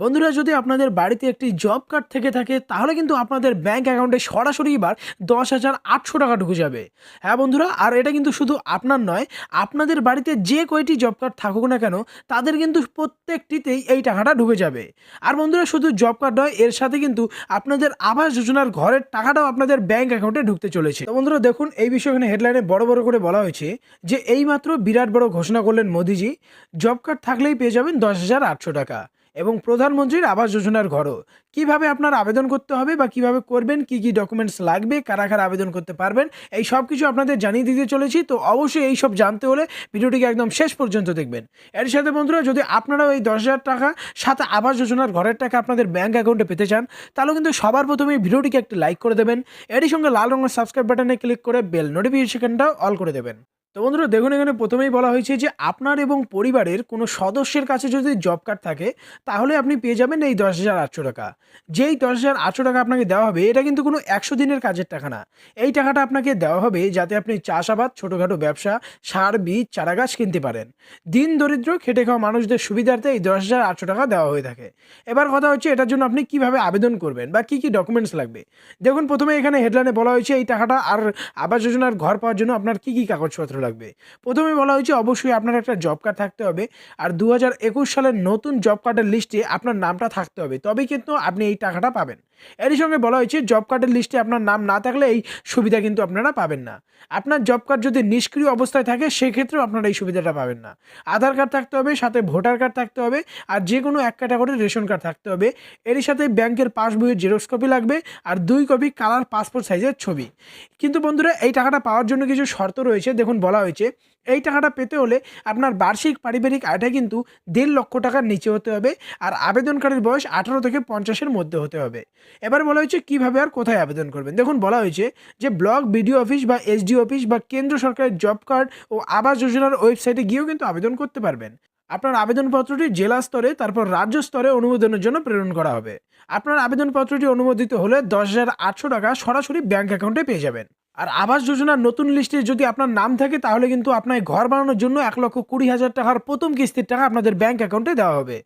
বন্ধুরা, যদি আপনাদের বাড়িতে একটি জব কার্ড থেকে থাকে, তাহলে কিন্তু আপনাদের ব্যাংক অ্যাকাউন্টে সরাসরি এবার দশ হাজার আটশো টাকা ঢুকে যাবে। হ্যাঁ বন্ধুরা, আর এটা কিন্তু শুধু আপনার নয়, আপনাদের বাড়িতে যে কয়টি জব কার্ড থাকুক না কেন, তাদের কিন্তু প্রত্যেকটিতেই এই টাকাটা ঢুকে যাবে। আর বন্ধুরা, শুধু জব কার্ড নয়, এর সাথে কিন্তু আপনাদের আবাস যোজনার ঘরের টাকাটাও আপনাদের ব্যাংক অ্যাকাউন্টে ঢুকতে চলেছে। তো বন্ধুরা, দেখুন, এই বিষয়ে এখানে হেডলাইনে বড় বড় করে বলা হয়েছে যে, এইমাত্র বিরাট বড় ঘোষণা করলেন মোদিজি জব কার্ড থাকলেই পেয়ে যাবেন দশ হাজার আটশো টাকা। এবং প্রধানমন্ত্রীর আবাস যোজনার ঘরও। কীভাবে আপনার আবেদন করতে হবে বা কীভাবে করবেন, কি কি ডকুমেন্টস লাগবে, কারা কারা আবেদন করতে পারবেন, এই সব কিছু আপনাদের জানিয়ে দিতে চলেছি। তো অবশ্যই এই সব জানতে হলে ভিডিওটিকে একদম শেষ পর্যন্ত দেখবেন। এর সাথে বন্ধুরা, যদি আপনারাও এই দশ হাজার টাকা সাথে আবাস যোজনার ঘরের টাকা আপনাদের ব্যাঙ্ক অ্যাকাউন্টে পেতে চান, তাহলে কিন্তু সবার প্রথমে ভিডিওটিকে একটি লাইক করে দেবেন। এরই সঙ্গে লাল রঙের সাবস্ক্রাইব বাটনে ক্লিক করে বেল নোটিফিকেশনটাও অল করে দেবেন। তো বন্ধুরা, দেখুন, এখানে প্রথমেই বলা হয়েছে যে আপনার এবং পরিবারের কোনো সদস্যের কাছে যদি জব কার্ড থাকে, তাহলে আপনি পেয়ে যাবেন এই দশ হাজার আটশো টাকা। যেই দশ হাজার আটশো টাকা আপনাকে দেওয়া হবে, এটা কিন্তু কোনো একশো দিনের কাজের টাকা না। এই টাকাটা আপনাকে দেওয়া হবে যাতে আপনি চাষাবাদ, ছোটোখাটো ব্যবসা, সার, বীজ চারা গাছ কিনতে পারেন। দিন দরিদ্র, খেটে খাওয়া মানুষদের সুবিধার্থে এই দশ হাজার আটশো টাকা দেওয়া হয়ে থাকে। এবার কথা হচ্ছে, এটার জন্য আপনি কীভাবে আবেদন করবেন বা কী কী ডকুমেন্টস লাগবে? দেখুন, প্রথমে এখানে হেডলাইনে বলা হয়েছে, এই টাকাটা আর আবাস যোজনার ঘর পাওয়ার জন্য আপনার কী কী কাগজপত্র লাগবে। প্রথমে বলা হয়েছে, অবশ্যই আপনার একটা জব কার্ড থাকতে হবে আর দু হাজার একুশ সালের নতুন জব কার্ডের লিস্টে আপনার নামটা থাকতে হবে তবে কিন্তু আপনি এই টাকাটা পাবেন। এরই সঙ্গে বলা হয়েছে জব কার্ডের লিস্টে আপনার নাম না থাকলে এই সুবিধা কিন্তু আপনারা পাবেন না। আপনার জব কার্ড যদি নিষ্ক্রিয় অবস্থায় থাকে, সেক্ষেত্রেও আপনারা এই সুবিধাটা পাবেন না। আধার কার্ড থাকতে হবে, সাথে ভোটার কার্ড থাকতে হবে আর যে কোনো এক ক্যাটাগরির রেশন কার্ড থাকতে হবে। এরই সাথে ব্যাংকের পাসবইয়ের জেরক্স কপি লাগবে আর দুই কপি কালার পাসপোর্ট সাইজের ছবি। কিন্তু বন্ধুরা, এই টাকাটা পাওয়ার জন্য কিছু শর্ত রয়েছে। দেখুন, বলা হয়েছে। এই টাকাটা পেতে হলে আপনার বার্ষিক পারিবারিক আয়টা কিন্তু দেড় লক্ষ টাকার নিচে হতে হবে আর আবেদনকারীর বয়স আঠারো থেকে পঞ্চাশের মধ্যে হতে হবে। এবার বলা হয়েছে কীভাবে আর কোথায় আবেদন করবেন? দেখুন, বলা হয়েছে যে ব্লক বিডিও অফিস বা এসডি অফিস বা কেন্দ্র সরকারের জব কার্ড ও আবাস যোজনার ওয়েবসাইটে গিয়েও কিন্তু আবেদন করতে পারবেন। আপনার আবেদনপত্রটি জেলা স্তরে, তারপর রাজ্য স্তরে অনুমোদনের জন্য প্রেরণ করা হবে। আপনার আবেদনপত্রটি অনুমোদিত হলে দশ হাজার আটশো টাকা সরাসরি ব্যাংক অ্যাকাউন্টে পেয়ে যাবেন। আর আবাস যোজনার নতুন লিস্টে যদি আপনার নাম থাকে, তাহলে কিন্তু আপনার ঘর বানানোর জন্য এক লক্ষ কুড়ি হাজার টাকার প্রথম কিস্তির টাকা আপনাদের ব্যাংক অ্যাকাউন্টে দেওয়া হবে।